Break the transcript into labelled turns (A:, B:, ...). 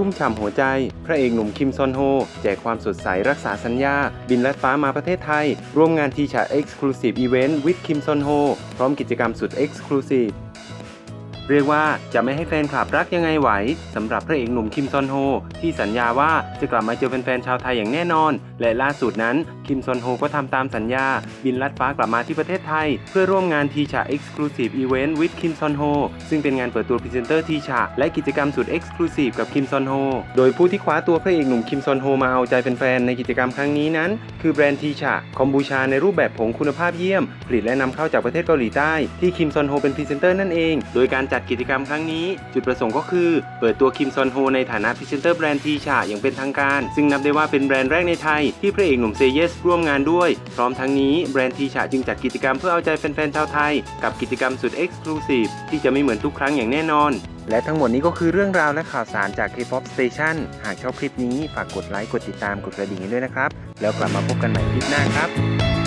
A: ชุ่มฉ่ำหัวใจ พระเอกหนุ่มคิมซอนโฮ แจกความสดใสรักษาสัญญา บินลัดฟ้ามาประเทศไทย ร่วมงานทีชาเอ็กซ์คลูซีฟอีเวนต์วิดคิมซอนโฮ พร้อมกิจกรรมสุดเอ็กซ์คลูซีฟ เรียกว่าจะไม่ให้แฟนคลับรักยังไงไหวสำหรับพระเอกหนุ่มคิมซอนโฮที่สัญญาว่าจะกลับมาเจอแฟนๆชาวไทยอย่างแน่นอน และล่าสุดนั้นคิมซอนโฮก็ทำตามสัญญา บินลัดฟ้ากลับมาที่ประเทศไทย เพื่อร่วมงานทีชา Exclusive Event with Kim Son Ho ซึ่งเป็นงานเปิดตัวพรีเซนเตอร์ทีชาและกิจกรรมสุด Exclusive กับคิมซอนโฮโดยผู้ที่คว้าตัวพระเอกหนุ่มคิมซอนโฮมาเอาใจแฟนๆในกิจกรรมครั้งนี้นั้น คือแบรนด์ทีชาคอมบูชาในรูปแบบผงคุณภาพเยี่ยม ผลิตและนำเข้าจากประเทศเกาหลีใต้ที่คิมซอนโฮเป็นพรีเซนเตอร์นั่นเอง โดยการจัดกิจกรรมครั้งนี้ จุดประสงค์ก็คือ เปิดตัวคิมซอนโฮในฐานะพรีเซนเตอร์แบรนด์ทีชาอย่างเป็นทางการ ซึ่งนับได้ว่าเป็นแบรนด์แรกในไทยที่พระเอกหนุ่มเซเยสร่วมงานด้วย พร้อมทั้งนี้แบรนด์ทีชาจึงจัดกิจกรรมเพื่อเอาใจแฟนๆชาวไทย กับกิจกรรมสุดเอ็กซ์คลูซีฟที่จะไม่เหมือนทุกครั้งอย่างแน่นอน และทั้งหมดนี้ก็คือเรื่องราวและข่าวสารจาก K-POP Station หากชอบคลิปนี้ฝากกดไลค์กดติดตามกดกระดิ่งด้วยนะครับ แล้วกลับมาพบกันใหม่คลิปหน้าครับ